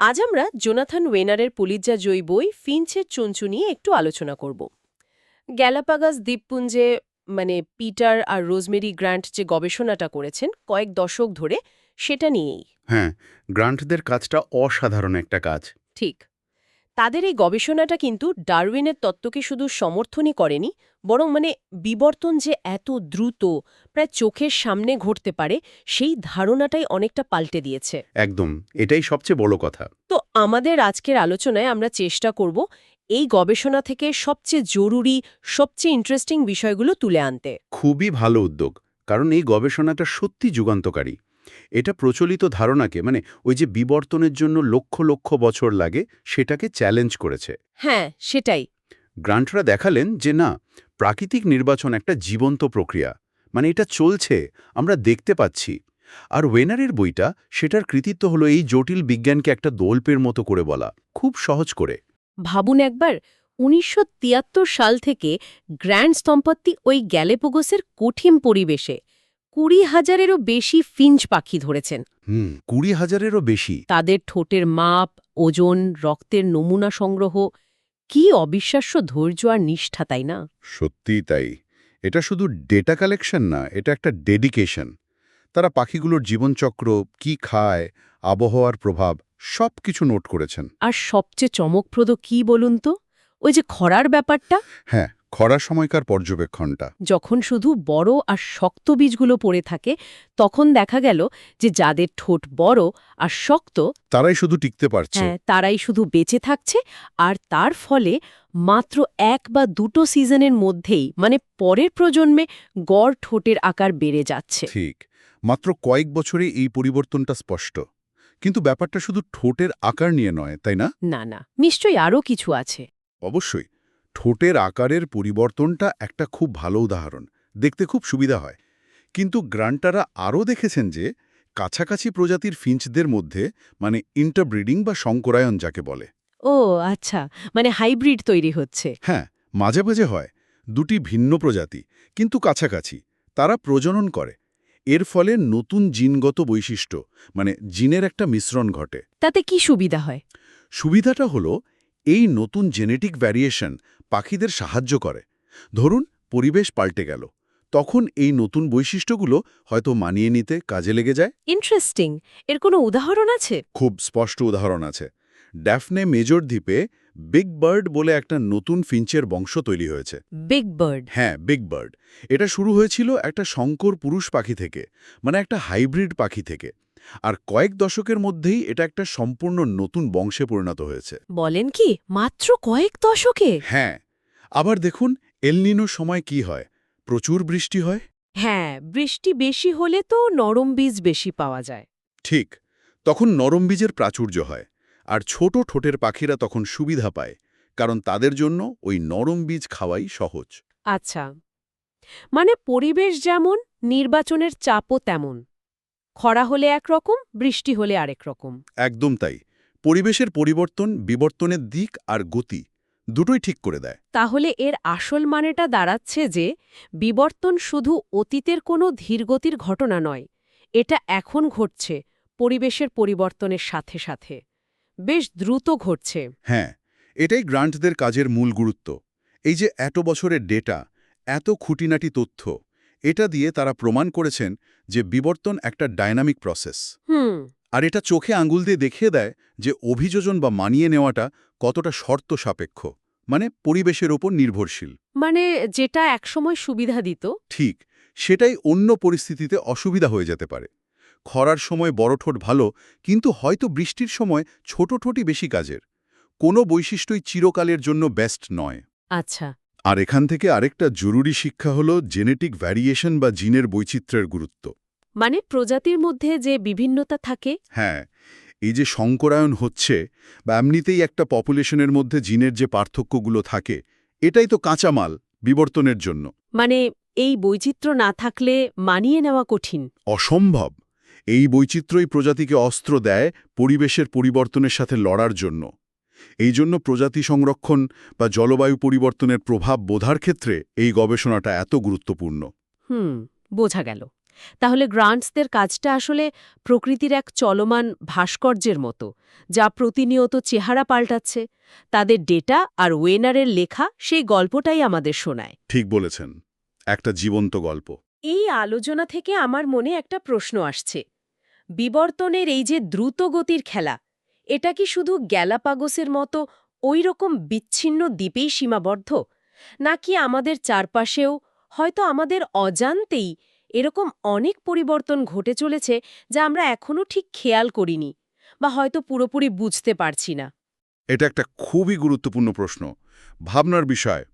আজ আমরা জোনাথান ওয়েনারের পুলিজ্জা জয়ী বই ফিঞ্চের চঞ্চু নিয়ে একটু আলোচনা করব। গ্যালাপাগাস দ্বীপপুঞ্জে মানে পিটার আর রোজমেরি গ্র্যান্ট যে গবেষণাটা করেছেন কয়েক দশক ধরে সেটা নিয়েই। হ্যাঁ গ্রান্টদের কাজটা অসাধারণ একটা কাজ। ঠিক। তাদের এই গবেষণাটা কিন্তু ডারউইনের তত্ত্বকে শুধু সমর্থনই করেনি বরং মানে বিবর্তন যে এত দ্রুত প্রায় চোখের সামনে ঘটতে পারে সেই ধারণাটাই অনেকটা পাল্টে দিয়েছে। একদম এটাই সবচেয়ে বড় কথা। তো আমাদের আজকের আলোচনায় আমরা চেষ্টা করব এই গবেষণা থেকে সবচেয়ে জরুরি সবচেয়ে ইন্টারেস্টিং বিষয়গুলো তুলে আনতে। খুবই ভালো উদ্যোগ কারণ এই গবেষণাটা সত্যি যুগান্তকারী। এটা প্রচলিত ধারণাকে মানে ওই যে বিবর্তনের জন্য লক্ষ লক্ষ বছর লাগে সেটাকে চ্যালেঞ্জ করেছে। হ্যাঁ সেটাই। গ্রান্টরা দেখালেন যে না প্রাকৃতিক নির্বাচন একটা জীবন্ত প্রক্রিয়া মানে এটা চলছে আমরা দেখতে পাচ্ছি। আর ওয়েনারের বইটা সেটার কৃতিত্ব হলো এই জটিল বিজ্ঞানকে একটা দোল্পের মতো করে বলা খুব সহজ করে। ভাবুন একবার উনিশশো তিয়াত্তর সাল থেকে গ্র্যান্ড স্তম্পতি ওই গ্যালেপোগোসের কঠিন পরিবেশে কুড়ি হাজারেরও বেশি ফিঞ্চ পাখি ধরেছেন। হুম কুড়ি হাজারেরও বেশি। তাদের ঠোঁটের মাপ ওজন রক্তের নমুনা সংগ্রহ কি অবিশ্বাস্য ধৈর্য আর নিষ্ঠা তাই না? সত্যিই তাই। এটা শুধু ডেটা কালেকশন না এটা একটা ডেডিকেশন তারা পাখিগুলোর জীবনচক্র কি খায় আবহাওয়ার প্রভাব সব কিছু নোট করেছেন। আর সবচেয়ে চমকপ্রদ কি বলুন তো? ওই যে খরার ব্যাপারটা? হ্যাঁ খরা সময়কার পর্যবেক্ষণটা। যখন শুধু বড় আর শক্ত বীজগুলো পড়ে থাকে তখন দেখা গেল যে যাদের ঠোঁট বড় আর শক্ত তারাই শুধু টিকতে পারছে। হ্যাঁ তারাই শুধু বেঁচে থাকছে আর তার ফলে মাত্র এক বা দুটো সিজনের মধ্যেই মানে পরের প্রজন্মে গড় ঠোঁটের আকার বেড়ে যাচ্ছে। ঠিক। মাত্র কয়েক বছরে এই পরিবর্তনটা স্পষ্ট। কিন্তু ব্যাপারটা শুধু ঠোঁটের আকার নিয়ে নয় তাই না? না না নিশ্চয়ই আরও কিছু আছে। অবশ্যই। ঠোঁটের আকারের পরিবর্তনটা একটা খুব ভালো উদাহরণ। দেখতে খুব সুবিধা হয়। কিন্তু গ্রান্টারা আরও দেখেছেন যে কাছাকাছি প্রজাতির ফিঞ্চদের মধ্যে মানে ইন্টারব্রিডিং বা সংকরায়ন যাকে বলে। ও আচ্ছা। মানে হাইব্রিড তৈরি হচ্ছে। হ্যাঁ মাঝে মাঝে হয়। দুটি ভিন্ন প্রজাতি কিন্তু কাছাকাছি। তারা প্রজনন করে। এর ফলে নতুন জিনগত বৈশিষ্ট্য মানে জিনের একটা মিশ্রণ ঘটে। তাতে কি সুবিধা হয়? সুবিধাটা হলো এই নতুন জেনেটিক ভ্যারিয়েশন পাখিদের সাহায্য করে। ধরুন পরিবেশ পাল্টে গেল। তখন এই নতুন বৈশিষ্ট্যগুলো হয়তো মানিয়ে নিতে কাজে লেগে যায়? ইন্টারেস্টিং এর কোনো উদাহরণ আছে? খুব স্পষ্ট উদাহরণ আছে। ড্যাফনে মেজর দ্বীপে বিগ বার্ড বলে একটা নতুন ফিঞ্চের বংশ তৈরি হয়েছে। বিগ বার্ড হ্যাঁ বিগ বার্ড এটা শুরু হয়েছিল একটা শঙ্কর পুরুষ পাখি থেকে মানে একটা হাইব্রিড পাখি থেকে। আর কয়েক দশকের মধ্যেই এটা একটা সম্পূর্ণ নতুন বংশে পরিণত হয়েছে। বলেন কি মাত্র কয়েক দশকে? হ্যাঁ আবার দেখুন এলনিনো সময় কি হয়? প্রচুর বৃষ্টি হয়? হ্যাঁ বৃষ্টি বেশি হলে তো নরম বীজ বেশি পাওয়া যায়। ঠিক তখন নরম বীজের প্রাচুর্য হয় আর ছোট ঠোঁটের পাখিরা তখন সুবিধা পায় কারণ তাদের জন্য ওই নরম বীজ খাওয়াই সহজ। আচ্ছা মানে পরিবেশ যেমন নির্বাচনের চাপও তেমন। খরা হলে একরকম বৃষ্টি হলে আরেক রকম। একদম তাই। পরিবেশের পরিবর্তন বিবর্তনের দিক আর গতি দুটোই ঠিক করে দেয়। তাহলে এর আসল মানেটা দাঁড়াচ্ছে যে বিবর্তন শুধু অতীতের কোনো ধীরগতির ঘটনা নয় এটা এখন ঘটছে পরিবেশের পরিবর্তনের সাথে সাথে। বেশ দ্রুত ঘটছে। হ্যাঁ এটাই গ্রান্টদের কাজের মূল গুরুত্ব। এই যে এত বছরের ডেটা এত খুঁটিনাটি তথ্য এটা দিয়ে তারা প্রমাণ করেছেন যে বিবর্তন একটা ডায়নামিক প্রসেস। হুম। আর এটা চোখে আঙুল দিয়ে দেখিয়ে দেয় যে অভিযোজন বা মানিয়ে নেওয়াটা কতটা শর্ত সাপেক্ষ মানে পরিবেশের ওপর নির্ভরশীল। মানে যেটা একসময় সুবিধা দিত ঠিক সেটাই অন্য পরিস্থিতিতে অসুবিধা হয়ে যেতে পারে। খরার সময় বড় ঠোঁট ভালো কিন্তু হয়তো বৃষ্টির সময় ছোট ঠোঁটই বেশি কাজের। কোনো বৈশিষ্ট্যই চিরকালের জন্য বেস্ট নয়। আচ্ছা আর এখান থেকে আরেকটা জরুরি শিক্ষা হলো জেনেটিক ভ্যারিয়েশন বা জিনের বৈচিত্র্যের গুরুত্ব। মানে প্রজাতির মধ্যে যে বিভিন্নতা থাকে। হ্যাঁ এই যে সংকরায়ন হচ্ছে বা এমনিতেই একটা পপুলেশনের মধ্যে জিনের যে পার্থক্যগুলো থাকে এটাই তো কাঁচামাল বিবর্তনের জন্য। মানে এই বৈচিত্র্য না থাকলে মানিয়ে নেওয়া কঠিন। অসম্ভব। এই বৈচিত্র্যই প্রজাতিকে অস্ত্র দেয় পরিবেশের পরিবর্তনের সাথে লড়ার জন্য। এই জন্য প্রজাতি সংরক্ষণ বা জলবায়ু পরিবর্তনের প্রভাব বোঝার ক্ষেত্রে এই গবেষণাটা এত গুরুত্বপূর্ণ। হুম বোঝা গেল। তাহলে গ্রান্টসদের কাজটা আসলে প্রকৃতির এক চলমান ভাস্কর্যের মতো যা প্রতিনিয়ত চেহারা পাল্টাচ্ছে। তাদের ডেটা আর ওয়েনারের লেখা সেই গল্পটাই আমাদের শোনায়। ঠিক বলেছেন একটা জীবন্ত গল্প। এই আলোচনা থেকে আমার মনে একটা প্রশ্ন আসছে। বিবর্তনের এই যে দ্রুত গতির খেলা এটা কি শুধু গ্যালাপাগোসের মতো ওই রকম বিচ্ছিন্ন দ্বীপেই সীমাবদ্ধ? নাকি আমাদের চারপাশেও হয়তো আমাদের অজান্তেই এরকম অনেক পরিবর্তন ঘটে চলেছে যা আমরা এখনও ঠিক খেয়াল করিনি বা হয়তো পুরোপুরি বুঝতে পারছি না? এটা একটা খুবই গুরুত্বপূর্ণ প্রশ্ন, ভাবনার বিষয়।